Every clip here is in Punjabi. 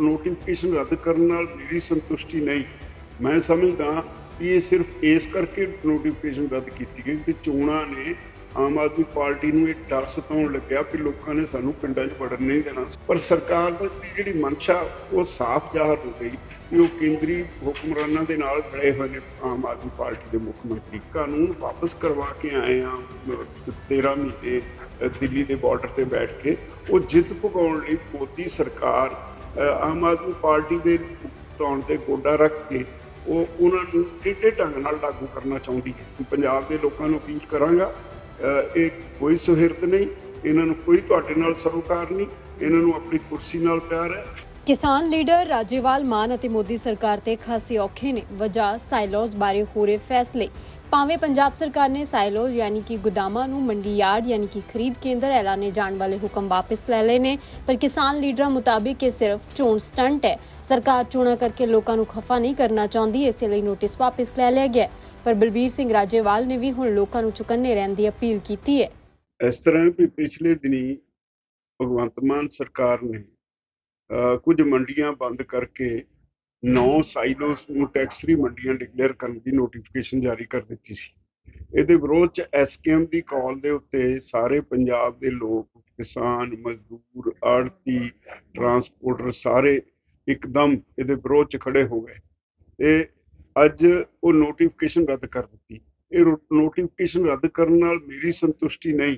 ਨੋਟੀਫਿਕੇਸ਼ਨ ਰੱਦ ਕਰਨ ਨਾਲ ਮੇਰੀ ਸੰਤੁਸ਼ਟੀ ਨਹੀਂ। ਮੈਂ ਸਮਝਦਾ ਵੀ ਇਹ ਸਿਰਫ ਇਸ ਕਰਕੇ ਨੋਟੀਫਿਕੇਸ਼ਨ ਰੱਦ ਕੀਤੀ ਗਈ ਕਿ ਚੋਣਾਂ ਨੇ ਆਮ ਆਦਮੀ ਪਾਰਟੀ ਨੂੰ ਇਹ ਡਰ ਸਤਾਉਣ ਲੱਗਿਆ ਕਿ ਲੋਕਾਂ ਨੇ ਸਾਨੂੰ ਪਿੰਡਾਂ 'ਚ ਵੜਨ ਨਹੀਂ ਦੇਣਾ ਪਰ ਸਰਕਾਰ ਦੀ ਜਿਹੜੀ ਮਨਸ਼ਾ, ਉਹ ਸਾਫ਼ ਜ਼ਾਹਰ ਹੋ ਗਈ ਕਿ ਉਹ ਕੇਂਦਰੀ ਹੁਕਮਰਾਨਾਂ ਦੇ ਨਾਲ ਰਲੇ ਹੋਏ ਨੇ ਆਮ ਆਦਮੀ ਪਾਰਟੀ ਦੇ ਮੁੱਖ ਮੰਤਰੀ। ਕਾਨੂੰਨ ਵਾਪਸ ਕਰਵਾ ਕੇ ਆਏ ਆ 13 ਮਹੀਨੇ ਦਿੱਲੀ ਦੇ ਬਾਰਡਰ ਤੇ ਬੈਠ ਕੇ। ਉਹ ਜਿੱਤ ਪਕਾਉਣ ਲਈ ਮੋਦੀ ਸਰਕਾਰ ਆਮ ਆਦਮੀ ਪਾਰਟੀ ਦੇ ਤੌਣ ਤੇ ਗੋਡਾ ਰੱਖ ਕੇ ਉਹ ਉਹਨਾਂ ਨੂੰ ਟੇਢੇ ਢੰਗ ਨਾਲ ਲਾਗੂ ਕਰਨਾ ਚਾਹੁੰਦੀ ਹੈ ਪੰਜਾਬ ਦੇ ਲੋਕਾਂ ਨੂੰ ਅਪੀਲ ਕਰਾਂਗਾ ਇਹ ਕੋਈ ਸੁਹਿਰਦ ਨਹੀਂ, ਇਹਨਾਂ ਨੂੰ ਕੋਈ ਤੁਹਾਡੇ ਨਾਲ ਸਰੋਕਾਰ ਨਹੀਂ, ਇਹਨਾਂ ਨੂੰ ਆਪਣੀ ਕੁਰਸੀ ਨਾਲ ਪਿਆਰ ਹੈ। ਕਿਸਾਨ ਲੀਡਰ ਰਾਜੇਵਾਲ, ਮਾਨ ਅਤੇ ਮੋਦੀ ਸਰਕਾਰ ਤੇ ਖਾਸੀ ਔਖੇ ਨੇ। ਵਜ੍ਹਾ ਸਾਈਲੋਜ਼ ਬਾਰੇ ਹੋ ਰਹੇ ਫੈਸਲੇ। ਭਾਵੇਂ ਪੰਜਾਬ ਸਰਕਾਰ ਨੇ ਸਾਈਲੋਜ਼ ਯਾਨੀ ਕਿ ਗੁਦਾਮਾਂ ਨੂੰ ਮੰਡੀ ਯਾਰਡ ਯਾਨੀ ਕਿ ਖਰੀਦ ਕੇਂਦਰ ਐਲਾਨੇ ਜਾਣ ਵਾਲੇ ਹੁਕਮ ਵਾਪਸ ਲੈ ਲਏ ਨੇ ਪਰ ਕਿਸਾਨ ਲੀਡਰਾਂ ਮੁਤਾਬਿਕ ਇਹ ਸਿਰਫ ਚੋਣ ਸਟੰਟ ਹੈ। ਸਰਕਾਰ ਚੋਣਾਂ ਕਰਕੇ ਲੋਕਾਂ ਨੂੰ ਖਫਾ ਨਹੀਂ ਕਰਨਾ ਚਾਹੁੰਦੀ ਇਸੇ ਲਈ ਨੋਟਿਸ ਵਾਪਸ ਲੈ ਲਿਆ ਗਿਆ ਪਰ ਬਲਬੀਰ ਸਿੰਘ ਰਾਜੇਵਾਲ ਨੇ ਵੀ ਹੁਣ ਲੋਕਾਂ ਨੂੰ ਚੁਕੰਨੇ ਰਹਿਣ ਦੀ ਅਪੀਲ ਕੀਤੀ ਹੈ। ਇਸ ਤਰ੍ਹਾਂ ਵੀ ਪਿਛਲੇ ਦਿਨੀ ਭਗਵੰਤ ਮਾਨ ਸਰਕਾਰ ਨੇ ਅਹ, ਕੁਝ ਮੰਡੀਆਂ ਬੰਦ ਕਰਕੇ 9 ਸਾਈਲੋਸ ਨੂੰ ਟੈਕਸ ਫ੍ਰੀ ਮੰਡੀਆਂ ਡਿਕਲੇਅਰ ਕਰਨ ਦੀ ਨੋਟੀਫਿਕੇਸ਼ਨ ਜਾਰੀ ਕਰ ਦਿੱਤੀ ਸੀ। ਇਹਦੇ ਵਿਰੋਧ ਚ ਐਸਕੇਐਮ ਦੀ ਕਾਲ ਦੇ ਉੱਤੇ ਸਾਰੇ ਪੰਜਾਬ ਦੇ ਲੋਕ, ਕਿਸਾਨ, ਮਜ਼ਦੂਰ ਆੜਤੀ ਟਰਾਂਸਪੋਰਟਰ ਸਾਰੇ ਇੱਕਦਮ ਇਹਦੇ ਵਿਰੋਧ ਚ ਖੜੇ ਹੋ ਗਏ। ਤੇ ਅੱਜ ਉਹ ਨੋਟੀਫਿਕੇਸ਼ਨ ਰੱਦ ਕਰ ਦਿੱਤੀ। ਇਹ ਨੋਟੀਫਿਕੇਸ਼ਨ ਰੱਦ ਕਰਨ ਨਾਲ ਮੇਰੀ ਸੰਤੁਸ਼ਟੀ ਨਹੀਂ।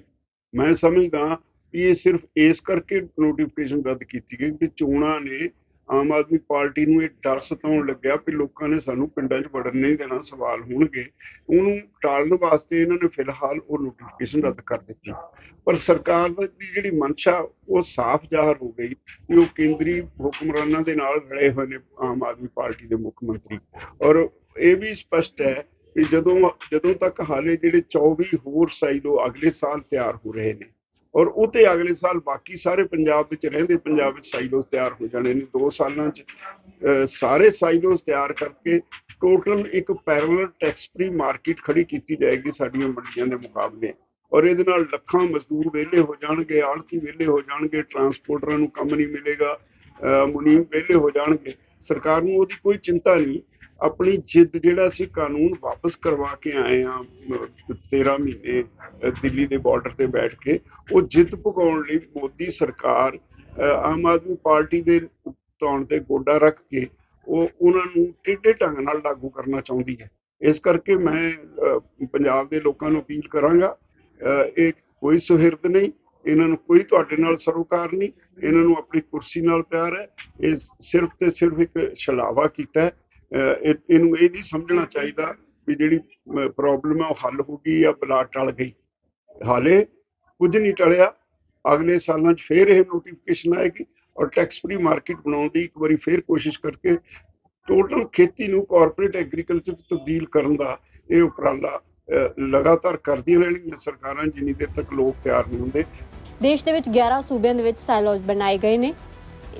ਮੈਂ ਸਮਝਦਾ ਕਿ ਇਹ ਸਿਰਫ ਇਸ ਕਰਕੇ ਨੋਟੀਫਿਕੇਸ਼ਨ ਰੱਦ ਕੀਤੀ ਗਈ ਕਿ ਚੋਣਾਂ ਨੇ ਆਮ ਆਦਮੀ ਪਾਰਟੀ ਨੂੰ ਇਹ ਡਰ ਸਤਾਉਣ ਲੱਗਿਆ ਕਿ ਲੋਕਾਂ ਨੇ ਸਾਨੂੰ ਪਿੰਡਾਂ 'ਚ ਵੜਨ ਨਹੀਂ ਦੇਣਾ, ਸਵਾਲ ਹੋਣਗੇ। ਉਹਨੂੰ ਟਾਲਣ ਵਾਸਤੇ ਇਹਨਾਂ ਨੇ ਫਿਲਹਾਲ ਉਹ ਨੋਟੀਫਿਕੇਸ਼ਨ ਰੱਦ ਕਰ ਦਿੱਤੀ। ਪਰ ਸਰਕਾਰ ਦੀ ਜਿਹੜੀ ਮਨਸ਼ਾ, ਉਹ ਸਾਫ਼ ਜ਼ਾਹਰ ਹੋ ਗਈ ਕਿ ਉਹ ਕੇਂਦਰੀ ਹੁਕਮਰਾਨਾਂ ਦੇ ਨਾਲ ਰਲੇ ਹੋਏ ਨੇ ਆਮ ਆਦਮੀ ਪਾਰਟੀ ਦੇ ਮੁੱਖ ਮੰਤਰੀ। ਔਰ ਇਹ ਵੀ ਸਪਸ਼ਟ ਹੈ ਕਿ ਜਦੋਂ ਜਦੋਂ ਤੱਕ ਹਾਲੇ ਜਿਹੜੇ 24 ਹੋਰ ਸਾਈਲੋ ਅਗਲੇ ਸਾਲ ਤਿਆਰ ਹੋ ਰਹੇ ਨੇ ਔਰ ਉਹ ਤੇ ਅਗਲੇ ਸਾਲ ਬਾਕੀ ਸਾਰੇ ਪੰਜਾਬ ਵਿੱਚ ਰਹਿੰਦੇ, ਪੰਜਾਬ ਵਿੱਚ ਸਾਈਲੋਸ ਤਿਆਰ ਹੋ ਜਾਣੇ ਨੇ। 2 ਸਾਲਾਂ 'ਚ ਸਾਰੇ ਸਾਈਲੋਸ ਤਿਆਰ ਕਰਕੇ ਟੋਟਲ ਇੱਕ ਪੈਰਲਲ ਟੈਕਸ ਫ੍ਰੀ ਮਾਰਕੀਟ ਖੜੀ ਕੀਤੀ ਜਾਏਗੀ ਸਾਡੀਆਂ ਮੰਡੀਆਂ ਦੇ ਮੁਕਾਬਲੇ। ਔਰ ਇਹਦੇ ਨਾਲ ਲੱਖਾਂ ਮਜ਼ਦੂਰ ਵਿਹਲੇ ਹੋ ਜਾਣਗੇ, ਆੜਤੀ ਵਿਹਲੇ ਹੋ ਜਾਣਗੇ ਟਰਾਂਸਪੋਰਟਰਾਂ ਨੂੰ ਕੰਮ ਨਹੀਂ ਮਿਲੇਗਾ ਮੁਨੀਮ ਵਿਹਲੇ ਹੋ ਜਾਣਗੇ। ਸਰਕਾਰ ਨੂੰ ਉਹਦੀ ਕੋਈ ਚਿੰਤਾ ਨਹੀਂ। ਆਪਣੀ ਜਿੱਦ ਜਿਹੜਾ ਸੀ ਕਾਨੂੰਨ ਵਾਪਸ ਕਰਵਾ ਕੇ ਆਏ ਆ 13 ਮਹੀਨੇ ਦਿੱਲੀ ਦੇ ਬਾਰਡਰ ਤੇ ਬੈਠ ਕੇ, ਉਹ ਜਿੱਦ ਪਕਾਉਣ ਲਈ ਮੋਦੀ ਸਰਕਾਰ ਆਮ ਆਦਮੀ ਪਾਰਟੀ ਦੇ ਤੌਣ ਤੇ ਗੋਡਾ ਰੱਖ ਕੇ ਉਹ ਉਹਨਾਂ ਨੂੰ ਟੇਢੇ ਢੰਗ ਨਾਲ ਲਾਗੂ ਕਰਨਾ ਚਾਹੁੰਦੀ ਹੈ। ਇਸ ਕਰਕੇ ਮੈਂ ਪੰਜਾਬ ਦੇ ਲੋਕਾਂ ਨੂੰ ਅਪੀਲ ਕਰਾਂਗਾ ਇਹ ਕੋਈ ਸੁਹਿਰਦ ਨਹੀਂ, ਇਹਨਾਂ ਨੂੰ ਕੋਈ ਤੁਹਾਡੇ ਨਾਲ ਸਰੋਕਾਰ ਨਹੀਂ, ਇਹਨਾਂ ਨੂੰ ਆਪਣੀ ਕੁਰਸੀ ਨਾਲ ਪਿਆਰ ਹੈ, ਇਹ ਸਿਰਫ ਤੇ ਸਿਰਫ ਇੱਕ ਛਲਾਵਾ ਕੀਤਾ ਹੈ। ਇਹਨੂੰ ਇਹ ਨਹੀਂ ਸਮਝਣਾ ਚਾਹੀਦਾ ਵੀ ਜਿਹੜੀ ਪ੍ਰੋਬਲਮ ਹੈ ਉਹ ਹੱਲ ਹੋ ਗਈ ਜਾਂ ਬਲਾ ਟਲ ਗਈ। ਹਾਲੇ ਕੁਝ ਨਹੀਂ ਟਲਿਆ। ਅਗਲੇ ਸਾਲਾਂ 'ਚ ਫੇਰ ਇਹ ਨੋਟੀਫਿਕੇਸ਼ਨ ਆਏਗੀ ਔਰ ਟੈਕਸ ਫ੍ਰੀ ਮਾਰਕੀਟ ਬਣਾਉਣ ਦੀ ਇੱਕ ਵਾਰੀ ਫੇਰ ਕੋਸ਼ਿਸ਼ ਕਰਕੇ ਟੋਟਲ ਖੇਤੀ ਨੂੰ ਕਾਰਪੋਰੇਟ ਐਗਰੀਕਲਚਰ ਤਬਦੀਲ ਕਰਨ ਦਾ ਇਹ ਉਪਰਾਲਾ ਲਗਾਤਾਰ ਕਰਦੀਆਂ ਰਹਿਣਗੀਆਂ ਸਰਕਾਰਾਂ ਜਿੰਨੀ ਦੇਰ ਤੱਕ ਲੋਕ ਤਿਆਰ ਨਹੀਂ ਹੁੰਦੇ। ਦੇਸ਼ ਦੇ ਵਿੱਚ 11 ਸੂਬਿਆਂ ਦੇ ਵਿੱਚ ਸਾਈਲੋਜ਼ ਬਣਾਏ ਗਏ ਨੇ।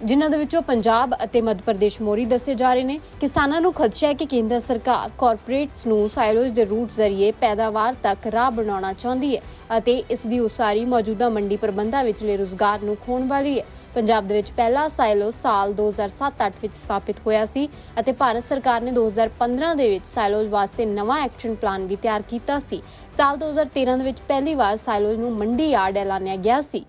ਜਿਨ੍ਹਾਂ ਦੇ ਵਿੱਚੋਂ ਪੰਜਾਬ ਅਤੇ ਮੱਧ ਪ੍ਰਦੇਸ਼ ਮੋਰੀ ਦੱਸੇ ਜਾ ਰਹੇ ਨੇ। ਕਿਸਾਨਾਂ ਨੂੰ ਖਦਸ਼ਾ ਹੈ ਕਿ ਕੇਂਦਰ ਸਰਕਾਰ ਕਾਰਪੋਰੇਟਸ ਨੂੰ ਸਾਇਲੋਜ਼ ਦੇ ਰੂਟ ਜ਼ਰੀਏ ਪੈਦਾਵਾਰ ਤੱਕ ਰਾਹ ਬਣਾਉਣਾ ਚਾਹੁੰਦੀ ਹੈ ਅਤੇ ਇਸ ਦੀ ਉਸਾਰੀ ਮੌਜੂਦਾ ਮੰਡੀ ਪ੍ਰਬੰਧਾਂ ਵਿੱਚਲੇ ਰੁਜ਼ਗਾਰ ਨੂੰ ਖੋਣ ਵਾਲੀ ਹੈ। ਪੰਜਾਬ ਦੇ ਵਿੱਚ ਪਹਿਲਾ ਸਾਈਲੋ ਸਾਲ 2007-8 ਵਿੱਚ ਸਥਾਪਿਤ ਹੋਇਆ ਸੀ ਅਤੇ ਭਾਰਤ ਸਰਕਾਰ ਨੇ 2015 ਦੇ ਵਿੱਚ ਸਾਇਲੋਜ਼ ਵਾਸਤੇ ਨਵਾਂ ਐਕਸ਼ਨ ਪਲਾਨ ਵੀ ਤਿਆਰ ਕੀਤਾ ਸੀ। ਸਾਲ 2013 ਦੇ ਵਿੱਚ ਪਹਿਲੀ ਵਾਰ ਸਾਇਲੋਜ਼ ਨੂੰ ਮੰਡੀ ਯਾਰਡ ਐਲਾਨਿਆ ਗਿਆ ਸੀ।